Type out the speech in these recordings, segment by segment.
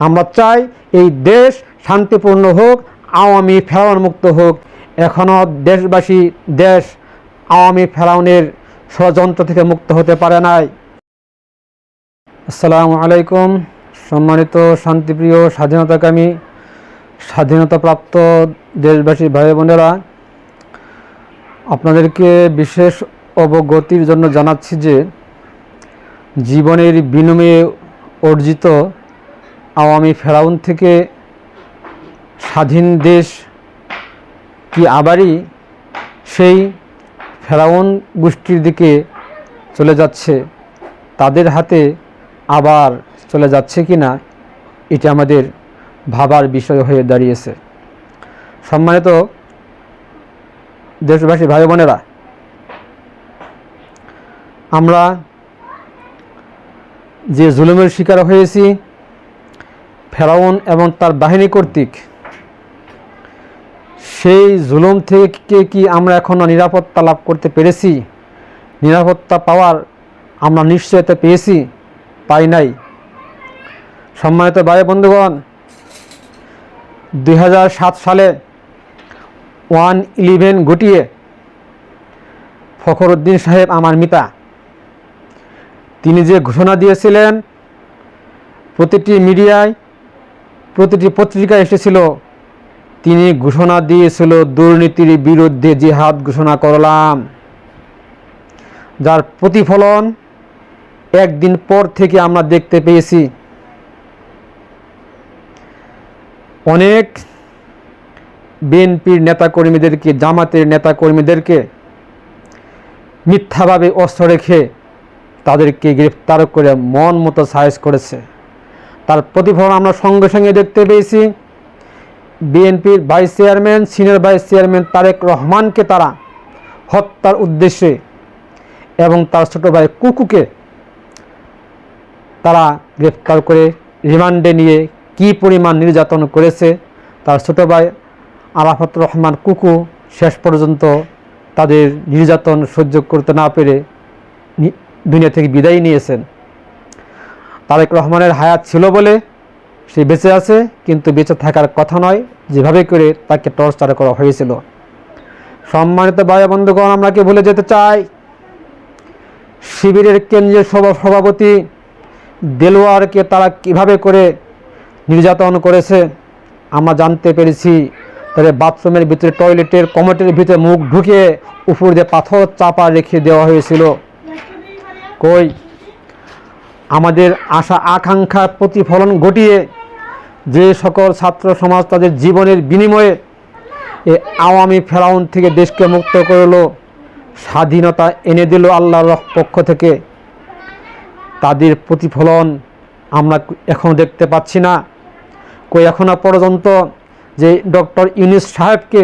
আমরা চাই এই দেশ শান্তিপূর্ণ হোক, আওয়ামী ফেরাউন মুক্ত হোক। এখনও দেশবাসী দেশ আওয়ামী ফেরাউনের ষড়যন্ত্র থেকে মুক্ত হতে পারে নাই। আসসালামু আলাইকুম, সম্মানিত শান্তিপ্রিয়, স্বাধীনতাকামী, স্বাধীনতাপ্রাপ্ত দেশবাসী ভাই বোনেরা, আপনাদেরকে বিশেষ অবগতির জন্য জানাচ্ছি যে, জীবনের বিনিময়ে অর্জিত আওয়ামী ফেরাউন থেকে স্বাধীন দেশ কি আবারই সেই ফেরাউন গোষ্ঠীর দিকে চলে যাচ্ছে? তাদের হাতে আবার চলে যাচ্ছে কি না এটা আমাদের ভাবার বিষয় হয়ে দাঁড়িয়েছে। সম্মানিত দেশবাসী, ভাই বোনেরা, আমরা যে জুলুমের শিকার হয়েছি ফেরাউন এবং তার বাহিনী কর্তৃক। সেই জুলুম থেকে কি আমরা এখনও নিরাপত্তা লাভ করতে পেরেছি? নিরাপত্তা পাওয়ার আমরা নিশ্চয়তা পেয়েছি? পাই নাই। সম্মানিত ভাই বন্ধুগণ, দুই হাজার সাত সালে ওয়ান ইলেভেন ঘটিয়ে ফখরুদ্দিন সাহেব আমার মিতা। তিনি যে ঘোষণা দিয়েছিলেন, প্রতিটি মিডিয়ায় প্রতিটি পত্রিকায় এসেছিল। তিনি ঘোষণা দিয়েছিল, দুর্নীতির বিরুদ্ধে জিহাদ ঘোষণা করলাম। যার প্রতিফলন একদিন পর থেকে আমরা দেখতে পেয়েছি। অনেক বিএনপির নেতাকর্মীদেরকে, জামাতের নেতাকর্মীদেরকে মিথ্যাভাবে অস্ত্র রেখে তাদেরকে গ্রেফতার করে মন মতো সাইজ করেছে। তার প্রতিফলন আমরা সঙ্গে সঙ্গে দেখতে পেয়েছি। বিএনপির vice chairman, senior vice chairman Tarek রহমানকে তারা হত্যার উদ্দেশ্যে এবং তার ছোট ভাই কুকুকে তারা গ্রেফতার করে রিমান্ডে নিয়ে কি পরিমাণ নির্যাতন করেছে, তার ছোট ভাই আরাফাত রহমান কুকু শেষ পর্যন্ত তাদের নির্যাতন সহ্য করতে না পেরে দুনিয়া থেকে বিদায় নিয়েছেন। তারেক রহমানের হায়াত ছিল বলে সে বেঁচে আছে, কিন্তু বেঁচে থাকার কথা নয়, যেভাবে করে তাকে টর্চার করা হয়েছিল। সম্মানিত ভাই বন্ধুগণ, আমরা কি ভুলে যেতে চাই? শিবিরের কেন্দ্রীয় সভা- সভাপতি দেলোয়ারকে তারা কীভাবে করে নির্যাতন করেছে, আমরা জানতে পেরেছি। তাদের বাথরুমের ভিতরে, টয়লেটের কমোটের ভিতরে মুখ ঢুকিয়ে উপর দিয়ে পাথর চাপা রেখে দেওয়া হয়েছিল। কই? আমাদের আশা আকাঙ্ক্ষার প্রতিফলন ঘটিয়ে যে সকল ছাত্র সমাজ তাদের জীবনের বিনিময়ে এ আওয়ামী ফেরাউন থেকে দেশকে মুক্ত করল, স্বাধীনতা এনে দিল আল্লাহর পক্ষ থেকে। তাদের প্রতিফলন আমরা এখন দেখতে পাচ্ছি না। কই এখনও পর্যন্ত যে ডক্টর ইউনিস সাহেবকে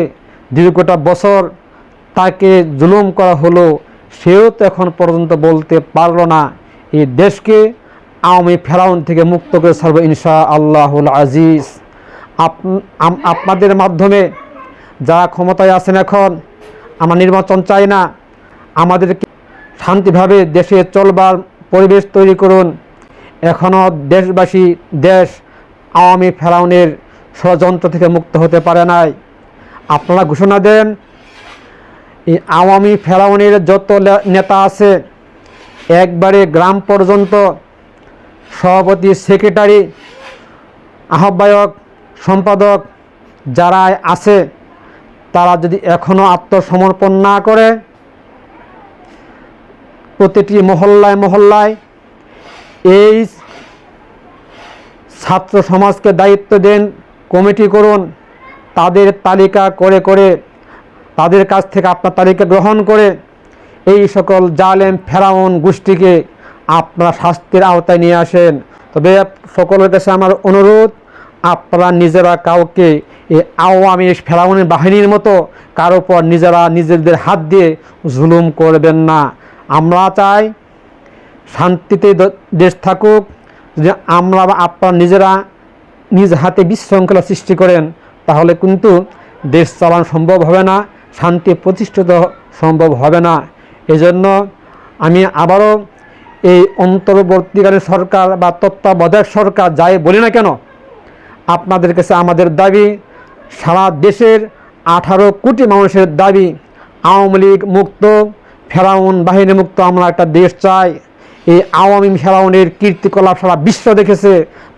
দীর্ঘটা বছর তাকে জুলুম করা হলো, সেও তো এখন পর্যন্ত বলতে পারল না। এই দেশকে আওয়ামী ফেরাউন থেকে মুক্ত করে সর্ব ইনশা আল্লাহুল আজিজ। আপ- আপনাদের মাধ্যমে যারা ক্ষমতায় আছেন এখন, আমরা নির্বাচন চাই না। আমাদেরকে শান্তিভাবে দেশে চলবার পরিবেশ তৈরি করুন। এখনও দেশবাসী দেশ আওয়ামী ফেরাউনের ষড়যন্ত্র থেকে মুক্ত হতে পারে নাই। আপনারা ঘোষণা দেন, এই আওয়ামী ফেরাউনের যত নেতা আছে একবারে গ্রাম পর্যন্ত সভাপতি সেক্রেটারি আহ্বায়ক, সম্পাদক যারা আছে, তারা যদি এখনও আত্মসমর্পণ না করে, প্রতিটি মহল্লায় মহল্লায় এই ছাত্র সমাজকে দায়িত্ব দেন, কমিটি করুন, তাদের তালিকা করে করে, তাদের কাছ থেকে আপনার তালিকা গ্রহণ করে এই সকল জালেম ফেরাউন গোষ্ঠীকে আপনারা শাস্তির আওতায় নিয়ে আসেন। তবে সকলের কাছে আমার অনুরোধ, আপনারা নিজেরা কাউকে এই আওয়ামী ফেরাউনের বাহিনীর মতো কারও উপর নিজেরা নিজেদের হাত দিয়ে জুলুম করবেন না। আমরা চাই শান্তিতে দেশ থাকুক। যে আমরা বা আপনারা নিজেরা নিজ হাতে বিশৃঙ্খলা সৃষ্টি করেন, তাহলে কিন্তু দেশ চালানো সম্ভব হবে না, শান্তি প্রতিষ্ঠিত সম্ভব হবে না। এজন্য আমি আবারও এই অন্তর্বর্তীকালীন সরকার বা তত্ত্বাবধায়ক সরকার যাই বলি না কেন, আপনাদের কাছে আমাদের দাবি, সারা দেশের আঠারো কোটি মানুষের দাবি, আওয়ামী লীগ মুক্ত, ফেরাউন বাহিনী মুক্ত আমরা একটা দেশ চাই। এই আওয়ামী ফেরাউনের কীর্তিকলাপ সারা বিশ্ব দেখেছে।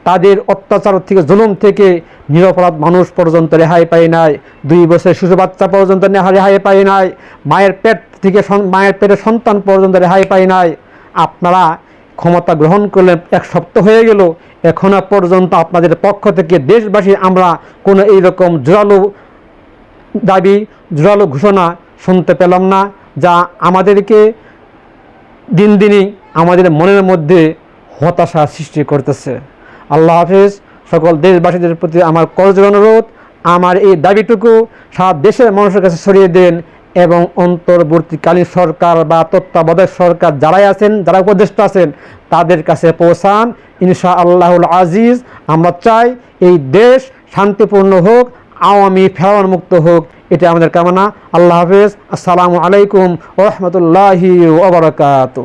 তাদের অত্যাচার থেকে, জুলুম থেকে নিরপরাধ মানুষ পর্যন্ত রেহাই পায় নাই। দুই বছর শিশু বাচ্চা পর্যন্ত রেহাই পায় নাই। মায়ের পেট থেকে মায়ের পেটের সন্তান পর্যন্ত রেহাই পাই নাই। আপনারা ক্ষমতা গ্রহণ করলেন, এক সপ্তাহ হয়ে গেল। এখনও পর্যন্ত আপনাদের পক্ষ থেকে দেশবাসী আমরা কোনো এইরকম জোরালো দাবি, জোরালো ঘোষণা শুনতে পেলাম না, যা আমাদেরকে দিন দিনই আমাদের মনের মধ্যে হতাশা সৃষ্টি করতেছে। আল্লাহ হাফিজ, সকল দেশবাসীদের প্রতি আমার করজোর অনুরোধ, আমার এই দাবিটুকু সারা দেশের মানুষের কাছে ছড়িয়ে দেন। এবং অন্তর্বর্তীকালীন সরকার বা তত্ত্বাবধায়ক সরকার যারাই আছেন, যারা উপদেষ্টা আছেন, তাদের কাছে পৌঁছান। ইনশা আল্লাহুল আজিজ, আমরা চাই এই দেশ শান্তিপূর্ণ হোক, আওয়ামী ফেরান মুক্ত হোক এটা আমাদের কামনা। আল্লাহ হাফেজ। আসসালামু আলাইকুম ওরহমতুল্লাহি ওবরাকাতু